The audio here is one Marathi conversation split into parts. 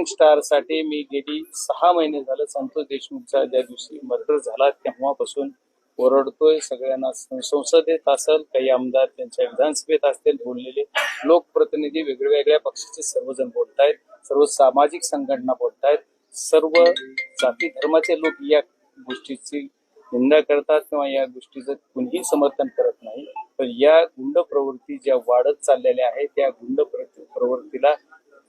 गँगस्टारसाठी मी गेली सहा महिने झालं. संतोष देशमुखचा ज्या दिवशी मर्डर झाला तेव्हापासून ओरडतोय. सगळ्यांना संसदेत असेल काही आमदार त्यांच्या विधानसभेत असतील बोललेले लोकप्रतिनिधी वेगवेगळ्या पक्षाचे सर्वजण बोलतायत सर्व सामाजिक संघटना बोलतायत सर्व जाती धर्माचे लोक या गोष्टीची निंदा करतात किंवा या गोष्टीचं कुणीही समर्थन करत नाही. पण या गुंड प्रवृत्ती ज्या वाढत चाललेल्या आहेत त्या गुंड प्रवृत्तीला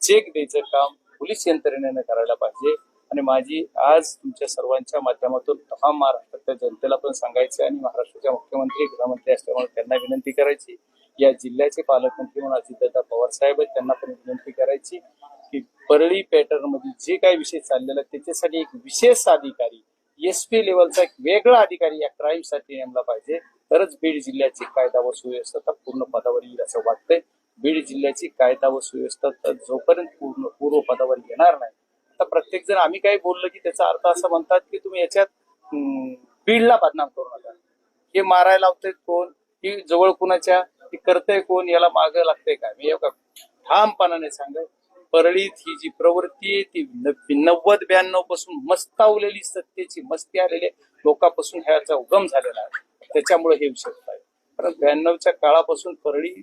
चेक द्यायचं काम पोलीस यंत्रणेनं करायला पाहिजे. आणि माझी आज तुमच्या सर्वांच्या माध्यमातून तमाम महाराष्ट्राच्या जनतेला पण सांगायचं आणि महाराष्ट्राच्या मुख्यमंत्री गृहमंत्री असल्यामुळे त्यांना विनंती करायची. या जिल्ह्याचे पालकमंत्री म्हणून अजितदादा पवार साहेब आहेत त्यांना पण विनंती करायची की परळी पॅटर्नमध्ये जे काही विषय चाललेला आहे, त्याच्यासाठी एक विशेष अधिकारी एस पी लेवलचा एक वेगळा अधिकारी या क्राईमसाठी नेमला पाहिजे. तरच बीड जिल्ह्याची कायदा व सुव्यवस्था पूर्ण पदावर येईल असं वाटतंय. बीड जिल्ह्याची कायदा व सुव्यवस्था तर जोपर्यंत पूर्ण पूर्व पदावर येणार नाही आता प्रत्येक जण आम्ही काही बोललो की त्याचा अर्थ असं म्हणतात की तुम्ही याच्यात बीडला बदनाम करू नका. हे मारायला लावतंय कोण? ही जवळ कुणाच्या? की करतंय कोण? याला माग लागतंय काय? मी एका ठामपणाने सांगेल परळीत ही जी प्रवृत्ती आहे ती नव्वद ब्याण्णवपासून मस्तावलेली सत्तेची मस्ती आलेली लोकांपासून ह्याचा उगम झालेला आहे. त्याच्यामुळे हे विषय आहे कारण ब्याण्णवच्या काळापासून परळी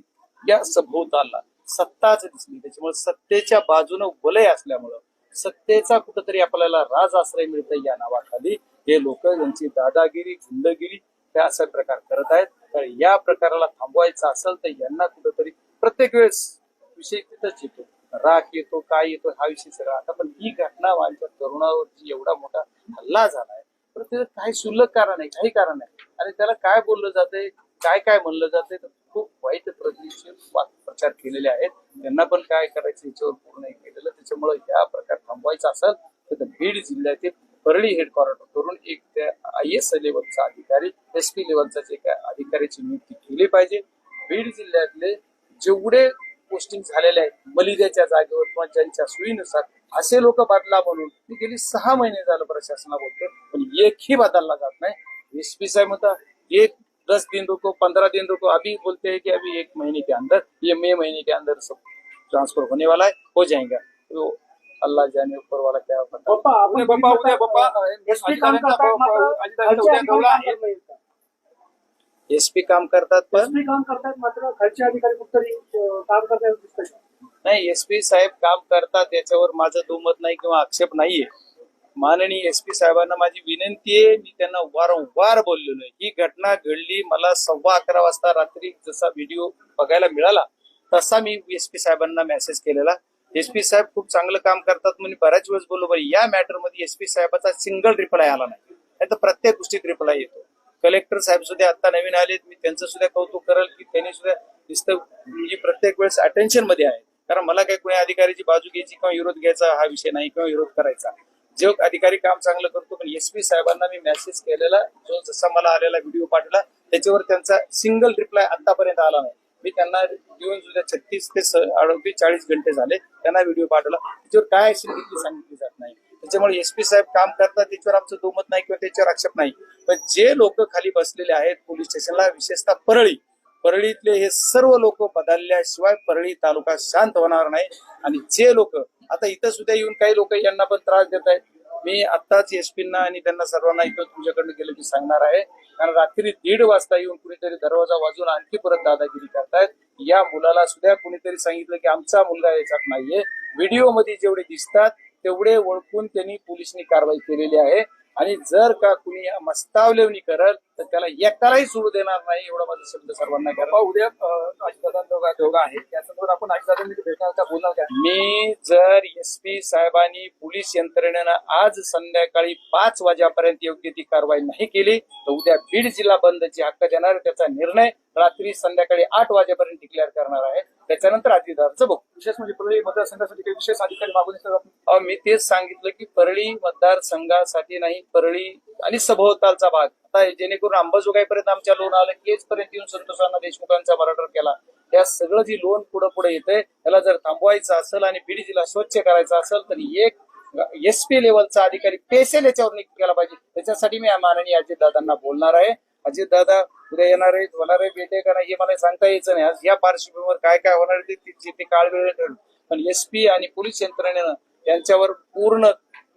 या सभोवताला सत्ताच दिसली. त्याच्यामुळे सत्तेच्या बाजूनं वलय असल्यामुळं सत्तेचा कुठंतरी आपल्याला राज आश्रय मिळतं या नावाखाली. हे लोक यांची दादागिरी गुंडगिरी हे असा प्रकार करत आहेत. तर या प्रकाराला थांबवायचं असेल तर यांना कुठंतरी प्रत्येक वेळेस विषय तिथंच येतो. राख येतो काय येतो हा विषय सगळा. आता पण ही घटना माझ्या तरुणावरची एवढा मोठा हल्ला झालाय. तर त्याचं काही सुलभ कारण आहे काही कारण आहे. आणि त्याला काय बोललं जातंय काय काय म्हणलं जातंय तर खूप वाईट प्रतीचे प्रचार केलेले आहेत. त्यांना पण काय करायचं याच्यावर पूर्ण केलेलं त्याच्यामुळे या प्रकार थांबवायचा असेल तर बीड जिल्ह्यातील परळी हेडक्वार्टर करून एक त्या आय एस लेवलचा अधिकारी एस पी लेवलचा जे काय अधिकाऱ्याची नियुक्ती केली पाहिजे. बीड जिल्ह्यातले जेवढे पोस्टिंग झालेले आहेत मलिद्याच्या जागेवर किंवा ज्यांच्या सोयीनुसार असे लोक बदला म्हणून मी गेली सहा महिने झालं प्रशासना बोलतो पण एकही बदलला जात नाही. एस पी साहेब म्हणता एक दस दिन रुको पंद्रह दिन रुको अभी बोलते हैं कि अभी एक महीने के अंदर ये मई महीने के अंदर सब ट्रांसफ़र होने वाला है हो जाएगा। तो अल्लाह जाने ऊपर वाला क्या पता पप्पा उद्या बाप्पा. एसपी काम करतात करत पण काम करतात मात्र खालचे अधिकारी कुठतरी काम करतात नाही एसपी साहेब काम करतात याच्यावर माझं दुमत नाही किंवा आक्षेप नाहीये माननीय एसपी साहेबांना माझी विनंती आहे मी त्यांना वारंवार बोललेलो आहे. ही घटना घडली मला सव्वा अकरा वाजता रात्री जसा व्हिडिओ बघायला मिळाला तसा मी एसपी साहेबांना मेसेज केलेला. एसपी साहेब खूप चांगलं काम करतात म्हणून बऱ्याच वेळेस बोललो बरं या मॅटरमध्ये एसपी साहेबाचा सिंगल रिप्लाय आला नाही. नाही तर प्रत्येक गोष्टीत रिप्लाय येतो. कलेक्टर साहेब सुद्धा आता नवीन आलेत मी त्यांचं सुद्धा कौतुक करेल की त्यांनी सुद्धा नुसतं म्हणजे प्रत्येक वेळेस अटेन्शनमध्ये आहे. कारण मला काही कोणी अधिकाऱ्याची बाजू घ्यायची किंवा विरोध घ्यायचा हा विषय नाही किंवा विरोध करायचा. जो अधिकारी काम चांगलं करतो पण एस पी साहेबांना मी मेसेज केलेला जो जसा मला आलेला व्हिडिओ पाठवला त्याच्यावर त्यांचा सिंगल रिप्लाय आतापर्यंत आला नाही. मी त्यांना येऊन सुद्धा छत्तीस ते स- अडतीस चाळीस घंटे झाले त्यांना व्हिडिओ पाठवला. त्याच्यावर काय ऍक्शन घेतली सांगितली जात नाही. त्याच्यामुळे एस पी साहेब काम करतात त्याच्यावर आमचं दोमत नाही किंवा त्याच्यावर आक्षेप नाही. पण जे लोक खाली बसलेले आहेत पोलीस स्टेशनला विशेषतः परळी परळीतले हे सर्व लोक बदलल्याशिवाय परळी तालुका शांत होणार नाही. आणि जे लोक आता इथं सुद्धा येऊन काही लोक यांना पण त्रास देत आहेत. मी आत्ताच एसपींना आणि त्यांना सर्वांना इथं तुमच्याकडनं गेलं की सांगणार आहे. कारण रात्री दीड वाजता येऊन कुणीतरी दरवाजा वाजून आणखी परत दादागिरी करतायत. या मुलाला सुद्धा कुणीतरी सांगितलं की आमचा मुलगा याच्यात नाहीये. व्हिडिओमध्ये जेवढे दिसतात तेवढे ओळखून त्यांनी पोलिसांनी कारवाई केलेली आहे. आणि जर का कुणी मस्तावलेवणी करत तर त्याला एकालाही सोडू देणार नाही एवढा माझा शब्द सर्वांना करा. उद्या अजितदादा दोघा दोघा आहेत. त्या संदर्भात आपण अजितदादांनी भेटणार का बोलणार का? मी जर एस पी साहेबांनी पोलीस यंत्रणेनं आज संध्याकाळी पाच वाजेपर्यंत योग्य ती कारवाई नाही केली तर उद्या बीड जिल्हा बंदची हक्क देणार आहे. त्याचा निर्णय रात्री संध्याकाळी आठ वाजेपर्यंत डिक्लेअर करणार आहे. त्याच्यानंतर अजितदारचं बघू. विशेष म्हणजे परळी मतदारसंघासाठी काही विशेष अधिकारी मागून मी तेच सांगितलं की परळी मतदारसंघासाठी नाही परळी आणि सभोवतालचा भाग. आता जेणेकरून अंबाजोगाईपर्यंत आमच्या लोन आलं केज पर्यंत येऊन संतोषांना देशमुखांचा मर्डर केला. या सगळं जी लोन पुढे पुढे येते त्याला जर थांबवायचं असेल आणि बीड जिल्हा स्वच्छ करायचा असेल तर एक एस पी लेवलचा अधिकारी पेसेल याच्यावर नियुक्त केला पाहिजे. त्याच्यासाठी मी माननीय अजितदादांना बोलणार आहे. अजितदादा उद्या येणार आहेत होणार आहे भेटे का नाही हे मला सांगता यायचं नाही. आज या पार्श्वभूमीवर काय काय होणार ते- काळ वेळ पण एस पी आणि पोलीस यंत्रणेनं यांच्यावर पूर्ण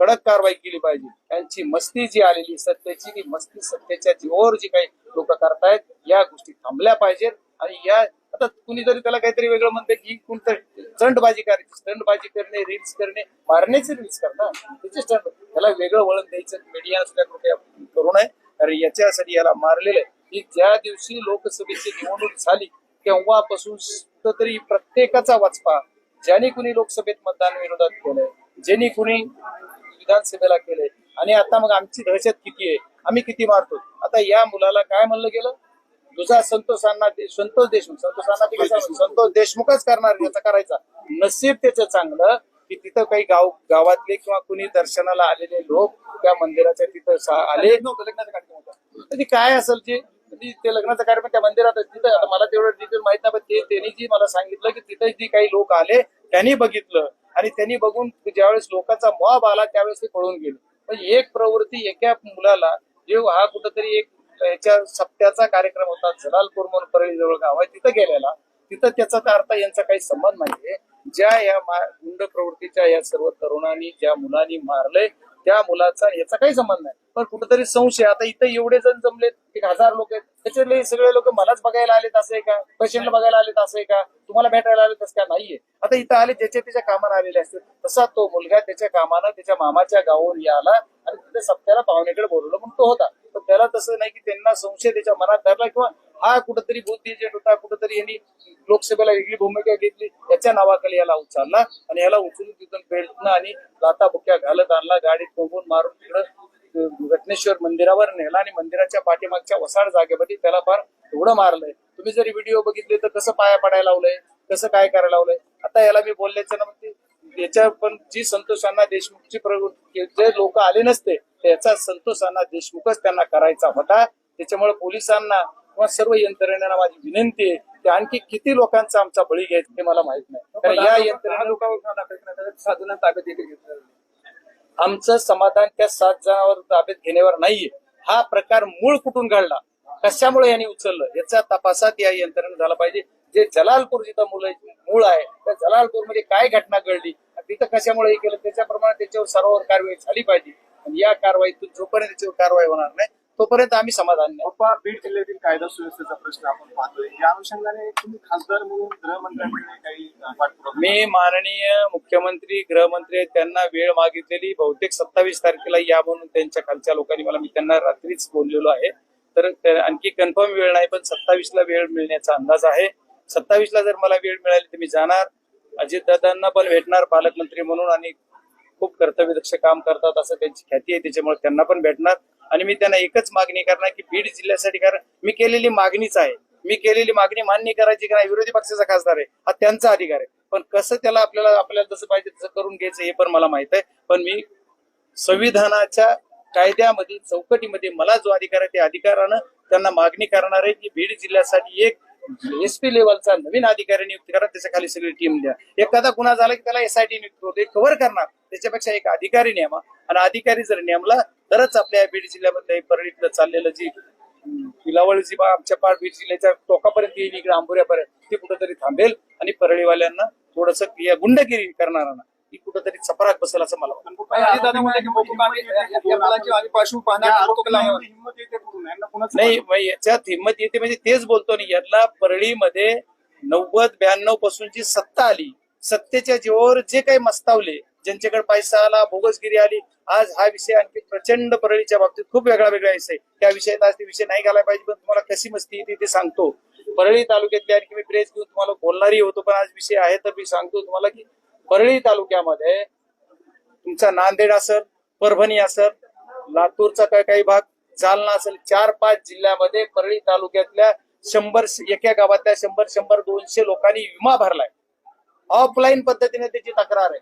कडक कारवाई केली पाहिजे. त्यांची मस्ती जी आलेली सत्तेची ती मस्ती सत्तेच्या जीवावर जी काही लोक करतायत या गोष्टी थांबल्या पाहिजेत आणि या आता कुणीतरी त्याला काहीतरी वेगळं म्हणते की कोणतं स्टंटबाजी करायची स्टंटबाजी करणे रील्स करणे मारण्याचे रील्स करणार. त्याचे स्टंट त्याला वेगळं वळण द्यायचं मीडिया सुद्धा कृपया करू नये. कारण याच्यासाठी याला मारलेलं आहे की ज्या दिवशी लोकसभेची निवडणूक झाली तेव्हापासून तरी प्रत्येकाचा वाचपा. ज्याने कुणी लोकसभेत मतदान विरोधात केलंय ज्यांनी कुणी विधानसभेला केलंय आणि आता मग आमची दहशत किती आहे? आम्ही किती मारतो? आता या मुलाला काय म्हणलं गेलं? तुझा संतोष अण्णा दे- संतोष देशमुख. संतोष अण्णा ते कसं म्हणतात? संतोष देशमुखच करणार याचा करायचा. नसीब त्याचं चांगलं की तिथं काही गाव गावातले किंवा कुणी दर्शनाला आलेले लोक त्या मंदिराच्या तिथं आले. लग्नाचा कार्यक्रम ती काय असेल जे ती- ते लग्नाचा कार्यक्रम त्या मंदिरात. तिथं. मला तेवढं डिटेल माहीत नाही पण ते त्यांनी जी मला सांगितलं की तिथे जी काही लोक आले त्यांनी बघितलं. आणि त्यांनी बघून ज्यावेळेस लोकांचा मॉब आला त्यावेळेस ते पळून गेले. पण एक प्रवृत्ती एका मुलाला जे हा कुठंतरी एक याच्या सप्त्याचा कार्यक्रम होता जलालपूर म्हणून परळी जवळ गाव आहे तिथं गेलेला. तिथं त्याचा तर अर्थ यांचा काही संबंध नाहीये. ज्या या मा- गुंड प्रवृत्तीच्या या सर्व तरुणांनी ज्या मुलांनी मारलंय त्या मुलाचा याचा काही संबंध नाही. पण कुठेतरी संशय. आता इथं एवढे जण जमलेत एक हजार लोक आहेत. त्याच्यातले सगळे लोक मलाच बघायला आलेत असं आहे का? पेशंटला बघायला आलेत असं आहे का? तुम्हाला भेटायला आलेत असं का नाहीये. आता इथं आले ज्याच्या त्याच्या कामाला आलेले असतील तसा तो मुलगा त्याच्या कामानं त्याच्या मामाच्या गावावर याला आणि तिथे सप्त्याला पाहुण्याकडे बोलवलं पण तो होता. पण त्याला तसं नाही की त्यांना संशय त्याच्या मनात धरला किंवा हा कुठेतरी बुद्धी एजंट होता कुठेतरी यांनी लोकसभेला वेगळी भूमिका घेतली याच्या नावाखाली याला उचलला आणि याला उचलून तिथून बेल्टनं आणि लाता बुक्या घालत आणला गाडीत बघून मारून तिकडं घटनेश्वर मंदिरावर नेला आणि मंदिराच्या पाठीमागच्या वसाड जागेमध्ये त्याला फार एवढं मारलंय. तुम्ही जरी व्हिडिओ बघितले तर कसं पाया पडायला लावलंय? कसं काय करायला लावलंय? आता याला मी बोलल्याच्या ना ते याच्या पण जी संतोष अण्णा देशमुखची प्रवृत्ती जे लोक आले नसते त्याचा संतोष अण्णा देशमुखच त्यांना करायचा होता. त्याच्यामुळे पोलिसांना किंवा सर्व यंत्रणेला माझी विनंती आहे की आणखी किती लोकांचा आमचा बळी घ्यायचा हे मला माहीत नाही. कारण या आला, सात जणांना ताब्यात देखील घेतलं आमचं समाधान त्या सात जणांवर ताब्यात घेण्यावर नाहीये. हा प्रकार मूळ कुठून घडला? कशामुळे यांनी उचललं? याचा तपासात या यंत्रणेत झाला पाहिजे. जे जलालपूर जिथं मुलं मूळ आहे त्या जलालपूरमध्ये काय घटना घडली? तिथं कशामुळे हे केलं? त्याच्याप्रमाणे त्याच्यावर सर्वांवर कारवाई झाली पाहिजे. आणि या कारवाईतून जोपर्यंत त्याच्यावर कारवाई होणार नाही तोपर्यंत आम्ही समाधान नाही. बीड जिल्ह्यातील कायदा सुव्यवस्थेचा प्रश्न आपण पाहतोय. या अनुषंगाने तुम्ही खासदार म्हणून गृहमंत्र्यांकडे काही मी माननीय मुख्यमंत्री गृहमंत्री आहेत, त्यांना वेळ मागितलेली. बहुतेक सत्तावीस तारखेला या म्हणून त्यांच्या खालच्या लोकांनी मला मी त्यांना रात्रीच बोललेलो आहे. तर आणखी कन्फर्म वेळ नाही पण सत्तावीस ला वेळ मिळण्याचा अंदाज आहे. सत्तावीस ला जर मला वेळ मिळाली तर मी जाणार. अजितदादांना पण भेटणार पालकमंत्री म्हणून आणि खूप कर्तव्यदक्ष काम करतात असं त्यांची ख्याती आहे. त्याच्यामुळे त्यांना पण भेटणार. आणि मी त्यांना एकच मागणी करणार की बीड जिल्ह्यासाठी कारण मी केलेली मागणीच आहे. मी केलेली मागणी मान्य करायची की नाही विरोधी पक्षाचा खासदार आहे हा त्यांचा अधिकार आहे. पण कसं त्याला आपल्याला आपल्याला जसं पाहिजे तसं करून घ्यायचं हे पण मला माहीत आहे. पण मी संविधानाच्या कायद्यामध्ये चौकटीमध्ये मला जो अधिकार आहे त्या अधिकारानं त्यांना मागणी करणार आहे की बीड जिल्ह्यासाठी एक एसपी लेवलचा नवीन अधिकारी नियुक्त करा त्याच्याखाली सगळी टीम द्या. एखादा गुन्हा झाला की त्याला एसआयटी नियुक्त होते कव्हर करणार. त्याच्यापेक्षा एक अधिकारी नेमा आणि अधिकारी जर नेमला तरच आपल्या बीड जिल्ह्यामध्ये परळीतलं चाललेलं जी अं, पिलावळ जी बा आमच्या पार बीड जिल्ह्याच्या टोकापर्यंत येईल इकडे आंबोऱ्यापर्यंत ती कुठेतरी थांबेल आणि परळीवाल्यांना थोडस या गुंडगिरी करणाऱ्यांना ती कुठेतरी चपराक बसेल असं मला आणि नाही याच्यात हिंमत येते म्हणजे तेच बोलतो ना यांना परळीमध्ये नव्वद ब्याण्णव पासूनची सत्ता आली. सत्तेच्या जीवावर जे काही मस्तावले ज्यांच्याकडे पैसा आला बोगसगिरी आली. आज हा विषय आणखी प्रचंड परळीच्या बाबतीत खूप वेगळा वेगळा विषय. त्या विषयात आज ते विषय नाही घालायला पाहिजे पण तुम्हाला कशी मस्ती येते ते सांगतो. परळी तालुक्यातली आणखी मी प्रेस घेऊन तुम्हाला बोलणारही होतो पण आज विषय आहे तर मी सांगतो तुम्हाला की परळी तालुक्यामध्ये तुमचा नांदेड असेल परभणी असेल लातूरचा काय काही भाग जालना असेल चार पाच जिल्ह्यामध्ये परळी तालुक्यातल्या शंभर एका गावातल्या शंभर शंभर दोनशे लोकांनी विमा भरलाय. ऑफलाईन पद्धतीने त्याची तक्रार आहे.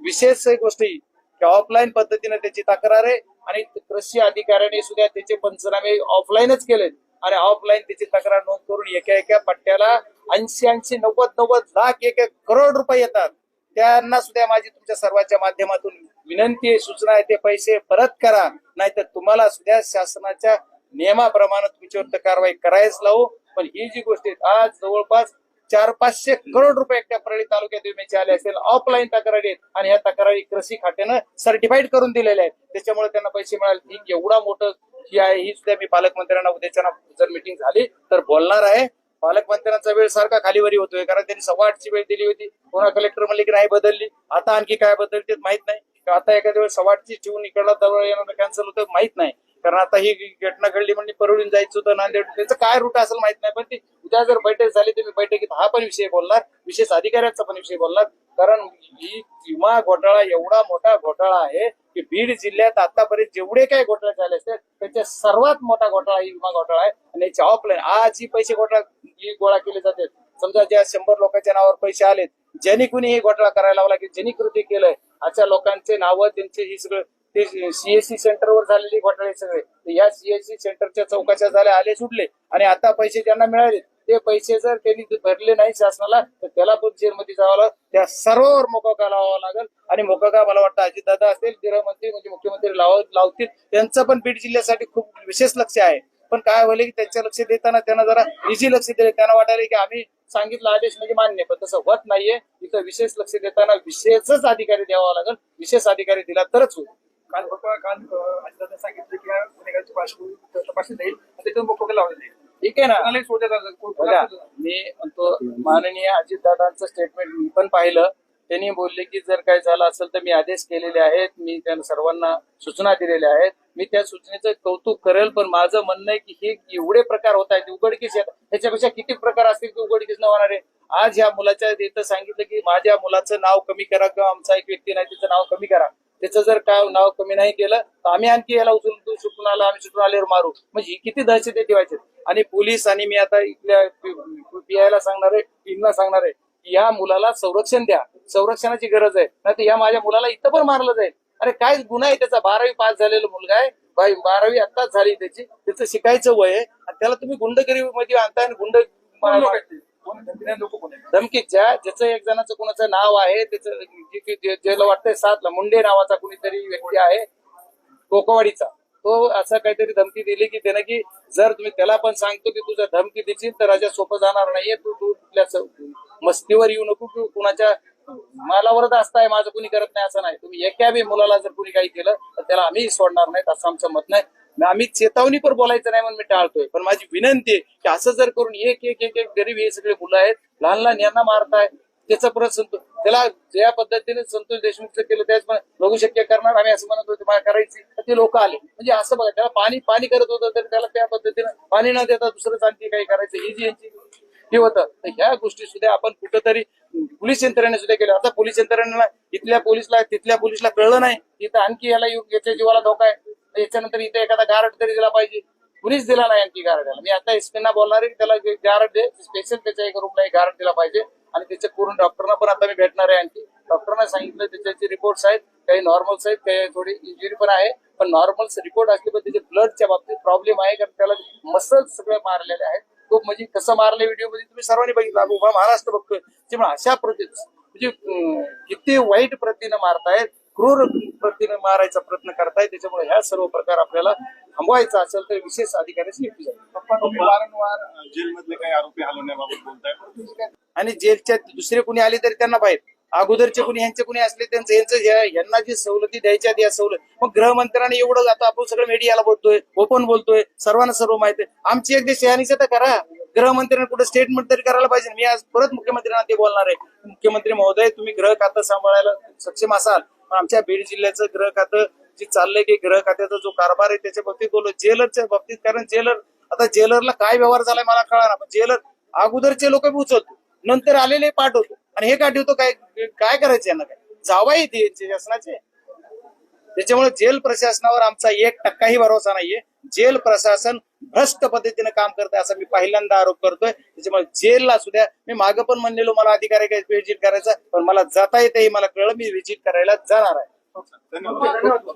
विशेष गोष्टी गोष्ट की ऑफलाईन पद्धतीने त्याची तक्रार आहे आणि कृषी अधिकाऱ्याने सुद्धा त्याचे पंचनामे ऑफलाईनच केलेत. आणि ऑफलाईन त्याची तक्रार नोंद करून एका एका पट्ट्याला ऐंशी ऐंशी नव्वद नव्वद लाख एक एक करोड रुपये येतात. त्यांना सुद्धा माझी तुमच्या सर्वांच्या माध्यमातून विनंती आहे सूचना आहे ते पैसे परत करा. नाहीतर तुम्हाला सुद्धा शासनाच्या नियमाप्रमाणे तुमच्यावर कारवाई करायच लावू. पण ही जी गोष्ट आहे आज जवळपास चार पाचशे करोड रुपये एकट्या परळी तालुक्यात विम्याचे आले असेल ऑफलाईन तक्रारी आहेत. आणि ह्या तक्रारी कृषी खात्यानं सर्टिफाईड करून दिलेल्या आहेत. त्याच्यामुळे त्यांना पैसे मिळाले. ही एवढा मोठं ही आहे. ही सुद्धा मी पालकमंत्र्यांना उद्याच्या जर मिटिंग झाली तर बोलणार आहे. पालकमंत्र्यांचा वेळ सारखा खालीवरी होतोय. कारण त्यांनी सव्वा आठची वेळ दिली होती. पुन्हा कलेक्टर म्हणले की नाही बदलली. आता आणखी काय बदलते माहीत नाही. आता एखाद्या वेळेस सव्वा आठची ठेवून इकडला जवळ येणार कॅन्सल होतं माहीत नाही. कारण आता ही घटना घडली म्हणजे परळून जायचं होतं नांदेड. त्याचं काय रूट असेल माहीत नाही पण ती उद्या जर बैठक झाली तर मी बैठकीत हा पण विषय बोलणार विशेष अधिकाऱ्यांचा पण विषय बोलणार. कारण ही विमा घोटाळा एवढा मोठा घोटाळा आहे की बीड जिल्ह्यात आतापर्यंत जेवढे काही घोटाळे झाले असतात त्याच्या सर्वात मोठा घोटाळा ही विमा घोटाळा आहे. आणि याची ऑफलाईन आज ही पैसे घोटाळा ही गोळा केले जाते. समजा ज्या शंभर लोकांच्या नावावर पैसे आलेत ज्यांनी कुणी हे घोटाळा करायला लावला की ज्यांनी कृती केलंय अशा लोकांचे नावं त्यांचे ही सगळं ते सीएससी सेंटरवर झालेले घोटाळे सगळे. या सीएससी सेंटरच्या चौकाच्या झाल्या आले सुटले आणि आता पैसे ज्यांना मिळाले. ते पैसे जर त्यांनी भरले नाही शासनाला तर त्याला पण जेलमध्ये जावं लागेल. त्या सर्वांवर मोकोका लावावा लागेल? आणि मोकोका मला वाटतं अजितदादा असतील गृहमंत्री म्हणजे मुख्यमंत्री लाव लावतील त्यांचं पण बीड जिल्ह्यासाठी खूप विशेष लक्ष आहे. पण काय होईल की त्यांच्या लक्ष देताना त्यांना जरा इझी लक्ष दिले. त्यांना वाटायला की आम्ही सांगितलं आदेश म्हणजे मान्य पण तसं होत नाहीये. इथं विशेष लक्ष देताना विशेषच अधिकारी द्यावा लागेल. विशेष अधिकारी दिला तरच होईल. काल बाबा काल अजितदादा सांगितलं की या गुन्हेगाराची पार्श्वभूमी तपासणी जाईल त्याच्यावर मोकोका लावले. जाईल ठीक आहे ना? बघा? मी म्हणतो माननीय अजितदादांचं स्टेटमेंट मी पण पाहिलं. त्यांनी बोलले की जर काय झालं असेल तर मी आदेश केलेले आहेत मी त्यांना सर्वांना सूचना दिलेल्या आहेत. मी त्या सूचनेचं कौतुक करेल पण माझं म्हणणं आहे की हे एवढे प्रकार होत आहेत उघडकीस येतात त्याच्यापेक्षा किती प्रकार असतील की उघडकीस न होणारे? आज ह्या मुलाच्या इथं सांगितलं की माझ्या मुलाचं नाव कमी करा किंवा आमचा एक व्यक्ती नाही तिचं नाव कमी करा. त्याचं जर काय नाव कमी नाही केलं तर आम्ही आणखी याला उचलून सुटून आला आम्ही सुटून आल्यावर मारू. म्हणजे ही किती दहशत ठेवायचे? आणि पोलीस आणि मी आता इथल्या पीआयला सांगणार आहे टीमला सांगणार आहे की या मुलाला संरक्षण द्या. संरक्षणाची गरज आहे. नाही तर या माझ्या मुलाला इथं पण मारलं जाईल. अरे काय गुन्हा आहे त्याचा? बारावी पास झालेला मुलगा आहे. बारावी आत्ताच झाली त्याची. त्याचं शिकायचं वय आहे. आणि त्याला तुम्ही गुंडगिरीमध्ये आणताय आणि गुंड धमकीच्या ज्या ज्याचं एक जणाचं कुणाचं नाव आहे त्याचं ज्याला वाटतंय सातला मुंडे नावाचा कुणीतरी व्यक्ती आहे कोकवाडीचा. तो असं काहीतरी धमकी दिली की त्याने की जर तुम्ही त्याला पण सांगतो की तुझं धमकी देशील तर राजा सोपं जाणार नाहीये. तू तू कुठल्या मस्तीवर येऊ नको की कुणाच्या मालावरच असताय माझं कुणी करत नाही असं नाही. तुम्ही एका बी मुलाला जर कुणी काही केलं तर त्याला आम्ही सोडणार नाहीत असं आमचं मत नाही. आम्ही चेतावणी पण बोलायचं नाही म्हणून मी टाळतोय. पण माझी विनंती आहे की असं जर करून एक एक एक एक गरीब हे सगळे मुलं आहेत लहान लहान यांना मारताय त्याचा परत संतोष त्याला ज्या पद्धतीने संतोष देशमुखचं केलं त्याच बघू शक्य करणार आम्ही असं म्हणत होतो करायची. तर ते लोक आले. म्हणजे असं बघा त्याला पाणी पाणी करत होतं तर त्याला त्या पद्धतीनं पाणी न देता दुसरंच आणखी काही करायचं ही जी यांची हे होतं. तर ह्या गोष्टी सुद्धा आपण कुठंतरी पोलीस यंत्रणेने सुद्धा केल्या. आता पोलीस यंत्रणेला इथल्या पोलीसला तिथल्या पोलीसला कळलं नाही इथं आणखी याला याच्या जीवाला धोका आहे. याच्यानंतर इथे एखादा गारड तरी दिला पाहिजे. कुणीच दिला नाही आणखी गारड्याला मी आता एसपीना बोलणार आहे की त्याला गारड दे स्पेशल त्याच्या एका रूपला एक गारड दिला पाहिजे आणि त्याच्या पूर्ण डॉक्टरना पण आता मी भेटणार आहे आणखी. डॉक्टरना सांगितलं त्याचे रिपोर्ट्स आहेत काही नॉर्मल्स आहेत काही थोडी इंजुरी पण आहे. पण नॉर्मल रिपोर्ट असले पण त्याचे ब्लडच्या बाबतीत प्रॉब्लेम आहे कारण त्याला मसल्स सगळे मारलेले आहेत. खूप म्हणजे कसं मारले व्हिडिओमध्ये तुम्ही सर्वांनी बघितला. उभा महाराष्ट्र बघतोय त्यामुळे अशा प्रती म्हणजे किती वाईट प्रतीनं मारतायत. क्रूर प्रतीनं मारायचा प्रयत्न करतायत त्याच्यामुळे ह्या सर्व प्रकार आपल्याला थांबवायचा असेल तर विशेष अधिकाऱ्याची नियुक्ती झाली. पप्पा तुम्ही वारंवार अ, जेलमधले काही आरोपी हलवण्याबाबत बोलताय. आणि जेलच्या दुसरे कुणी आले तरी त्यांना बाहेर. अगोदरचे कुणी ह्यांचे कुणी असले त्यांचं यांचं यांना जी सवलती द्यायच्या या सवलत मग गृहमंत्र्यांनी एवढं आता आपण सगळं मीडियाला बोलतोय ओपन बोलतोय सर्वांना सर्व माहिती आहे. आमची एक शहानिशा तर करा. गृहमंत्र्यांनी कुठे स्टेटमेंट तरी करायला पाहिजे. मी आज परत मुख्यमंत्र्यांना ते बोलणार आहे. मुख्यमंत्री महोदय तुम्ही गृह खातं सांभाळायला सक्षम असाल. आमच्या बीड जिल्ह्याचं ग्रह खातं जे चाललंय की ग्रह खात्याचा जो कारभार आहे त्याच्या बाबतीत बोललो. जेलरच्या बाबतीत कारण जेलर आता जेलरला काय व्यवहार झालाय मला कळा ना पण जेलर अगोदरचे लोक बी उचलतो नंतर आलेले पाठवतो. आणि हे काढवतो काय काय करायचं यांना काय? जावाही ते शासनाचे त्याच्यामुळे जेल प्रशासनावर आमचा एक टक्काही भरोसा नाहीये. जेल प्रशासन भ्रष्ट पद्धतीने काम करतंय असा मी पहिल्यांदा आरोप करतोय. त्याच्यामुळे जेलला सुद्धा मी मागं पण म्हणलेलो मला अधिकारी काही व्हिजिट करायचा पण मला जाता येते मला कळलं मी व्हिजिट करायला जाणार आहे. धन्यवाद.